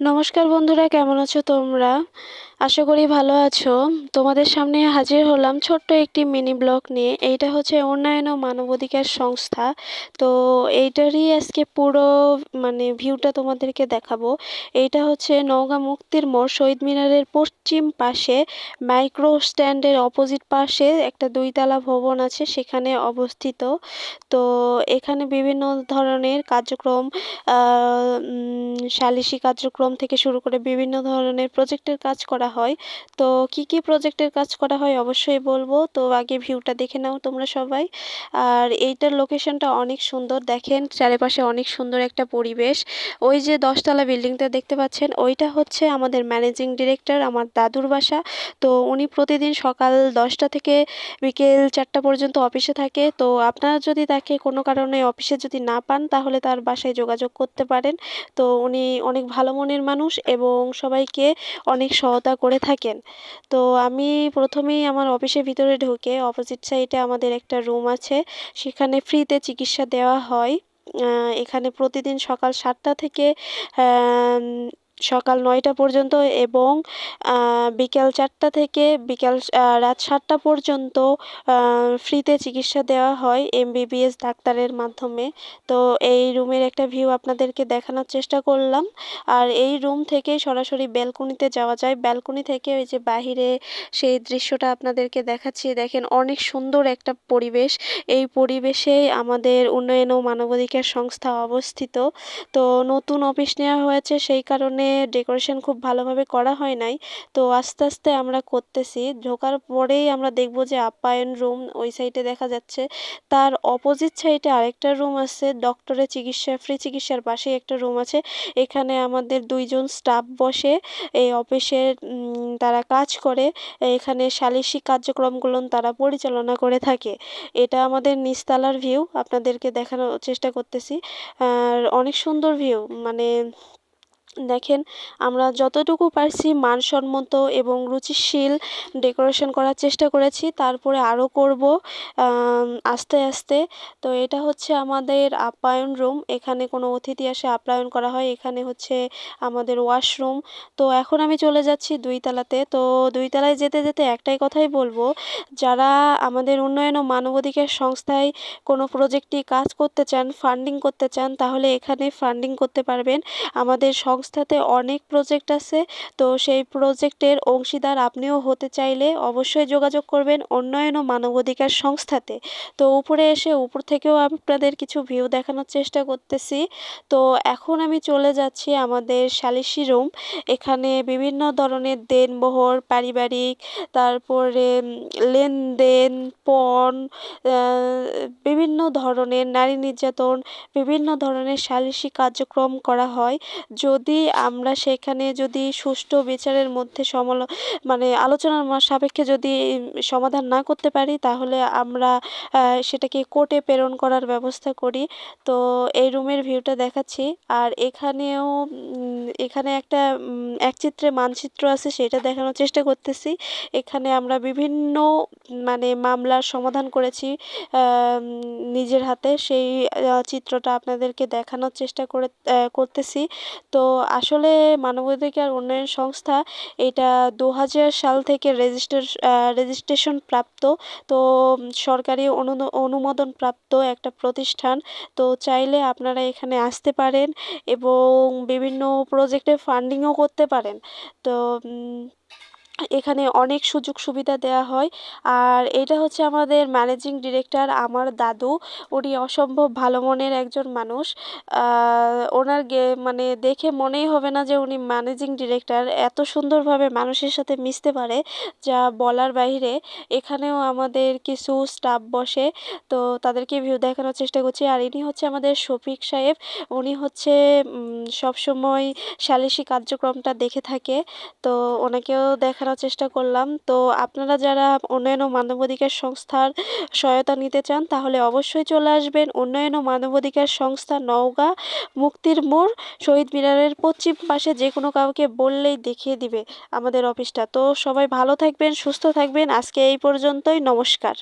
নমস্কার বন্ধুরা কেমন আছো তোমরা? আশা করি ভালো আছো। তোমাদের সামনে হাজির হলাম ছোট্ট একটি মিনি ব্লগ নিয়ে। এইটা হচ্ছে উন্নয়ন ও মানবাধিকার সংস্থা। তো এইটারই আজকে পুরো মানে ভিউটা তোমাদেরকে দেখাবো। এইটা হচ্ছে নওগাঁ মুক্তির মোড়, শহীদ মিনারের পশ্চিম পাশে মাইক্রো স্ট্যান্ডের অপোজিট পাশে একটা দুইতলা ভবন আছে, সেখানে অবস্থিত। তো এখানে বিভিন্ন ধরনের কার্যক্রম সালিশি কার্যক্রম থেকে শুরু করে বিভিন্ন ধরনের প্রজেক্টের কাজ করা হয়। তো কি কি প্রজেক্টের কাজ করা হয় অবশ্যই বলব। তো আগে ভিউটা দেখে নাও তোমরা সবাই। আর এইটার লোকেশনটা অনেক সুন্দর। দেখেন চারিপাশে অনেক সুন্দর একটা পরিবেশ। ওই যে দশতলা বিল্ডিংটা দেখতে পাচ্ছেন, ওইটা হচ্ছে আমাদের ম্যানেজিং ডিরেক্টর আমার দাদুর বাসা। তো উনি প্রতিদিন সকাল দশটা থেকে বিকেল চারটা পর্যন্ত অফিসে থাকে। তো আপনারা যদি তাকে কোনো কারণে অফিসে যদি না পান, তাহলে তার বাসায় যোগাযোগ করতে পারেন। তো উনি অনেক ভালো মনের মানুষ এবং সবাইকে অনেক সহায়তা করে থাকেন। তো আমি প্রথমেই আমার অফিসের ভিতরে ঢুকে অপোজিট সাইডে আমাদের একটা রুম আছে। সেখানে ফ্রিতে চিকিৎসা দেওয়া হয়। এখানে প্রতিদিন সকাল সাতটা থেকে সকাল নয়টা পর্যন্ত এবং বিকেল চারটা থেকে বিকেল রাত সাতটা পর্যন্ত ফ্রিতে চিকিৎসা দেওয়া হয় এমবিবিএস ডাক্তারের মাধ্যমে। তো এই রুমের একটা ভিউ আপনাদেরকে দেখানোর চেষ্টা করলাম। আর এই রুম থেকেই সরাসরি ব্যালকনিতে যাওয়া যায়। ব্যালকনি থেকে ওই যে বাহিরে সেই দৃশ্যটা আপনাদেরকে দেখাচ্ছি। দেখেন অনেক সুন্দর একটা পরিবেশ। এই পরিবেশে আমাদের উন্নয়ন ও মানবাধিকার সংস্থা অবস্থিত। তো নতুন অফিস নেওয়া হয়েছে সেই কারণে ডেকোরেশন খুব ভালোভাবে করা হয় নাই। তো আস্তে আস্তে আমরা করতেছি। ঢোকার পরেই আমরা দেখব যে আপ্যায়ন রুম ওই সাইডে দেখা যাচ্ছে। তার অপোজিট সাইডে আরেকটা রুম আছে। ডক্টরের চিকিৎসা ফ্রি চিকিৎসার পাশেই একটা রুম আছে। এখানে আমাদের দুইজন স্টাফ বসে এই অফিসে তারা কাজ করে। এখানে সালিশি কার্যক্রমগুলো তারা পরিচালনা করে থাকে। এটা আমাদের নিচতলার ভিউ আপনাদেরকে দেখানোর চেষ্টা করতেছি। আর অনেক সুন্দর ভিউ মানে দেখেন, আমরা যতটুকু পারছি মানসম্মত এবং রুচিশীল ডেকোরেশন করার চেষ্টা করেছি, তারপরে আরও করব আস্তে আস্তে। তো এটা হচ্ছে আমাদের আপ্যায়ন রুম, এখানে কোনো অতিথি আসে আপ্যায়ন করা হয়, এখানে হচ্ছে আমাদের ওয়াশরুম। তো এখন আমি চলে যাচ্ছি দুই তলাতে তো দুই তলায় যেতে যেতে একটাই কথাই বলব, যারা আমাদের উন্নয়ন ও মানবাধিকার সংস্থায় কোনো প্রজেক্টটি কাজ করতে চান ফান্ডিং করতে চান, তাহলে এখানে ফান্ডিং করতে পারবেন। আমাদের সং সংস্থাতে অনেক প্রজেক্ট আছে। তো সেই প্রজেক্টের অংশীদার আপনিও হতে চাইলে অবশ্যই যোগাযোগ করবেন উন্নয়ন ও মানবাধিকার সংস্থাতে। তো উপরে এসে উপর থেকেও আপনাদের কিছু ভিউ দেখানোর চেষ্টা করতেছি। তো এখন আমি চলে যাচ্ছি আমাদের সালিশি রুম এখানে বিভিন্ন ধরনের দেনমোহর পারিবারিক, তারপরে লেনদেন, পণ বিভিন্ন ধরনের নারী নির্যাতন, বিভিন্ন ধরনের সালিশি কার্যক্রম করা হয়। যদি যদি আমরা সেখানে যদি সুষ্ঠু বিচারের মধ্যে সমল মানে আলোচনার সাপেক্ষে যদি সমাধান না করতে পারি, তাহলে আমরা সেটাকে কোর্টে প্রেরণ করার ব্যবস্থা করি। তো এই রুমের ভিউটা দেখাচ্ছি। আর এখানেও এখানে একটা এক চিত্রে মানচিত্র আছে, সেটা দেখানোর চেষ্টা করতেছি। এখানে আমরা বিভিন্ন মানে মামলার সমাধান করেছি নিজের হাতে। সেই চিত্রটা আপনাদেরকে দেখানোর চেষ্টা করে করতেছি। তো আসলে মানবাধিকার উন্নয়ন সংস্থা এটা দু হাজার সাল থেকে রেজিস্টার রেজিস্ট্রেশন প্রাপ্ত। তো সরকারি অনুমোদন প্রাপ্ত একটা প্রতিষ্ঠান। তো চাইলে আপনারা এখানে আসতে পারেন এবং বিভিন্ন প্রজেক্টে ফান্ডিংও করতে পারেন। তো এখানে অনেক সুযোগ সুবিধা দেওয়া হয়। আর এটা হচ্ছে আমাদের ম্যানেজিং ডিরেক্টর আমার দাদু। উনি অসম্ভব ভালো মনের একজন মানুষ। ওনার গে মানে দেখে মনেই হবে না যে উনি ম্যানেজিং ডিরেক্টর এত সুন্দরভাবে মানুষের সাথে মিশতে পারে যা বলার বাইরে। এখানেও আমাদের কিছু স্টাফ বসে। তো তাদেরকে ভিউ দেখানোর চেষ্টা করছি। আর ইনি হচ্ছে আমাদের শফিক সাহেব। উনি হচ্ছে সবসময় সালিশি কার্যক্রমটা দেখে থাকে। তো ওনাকেও দেখানো করার চেষ্টা করলাম। তো আপনারা যারা উন্নয়ন ও মানবাধিকার সংস্থার সহায়তা নিতে চান, তাহলে অবশ্যই চলে আসবেন উন্নয়ন ও মানবাধিকার সংস্থা নওগাঁ মুক্তির মোড়, শহীদ মিনারের পশ্চিম পাশে যে কোনো কাউকে বললেই দেখিয়ে দিবে আমাদের অফিসটা। তো সবাই ভালো থাকবেন, সুস্থ থাকবেন। আজকে এই পর্যন্তই, নমস্কার।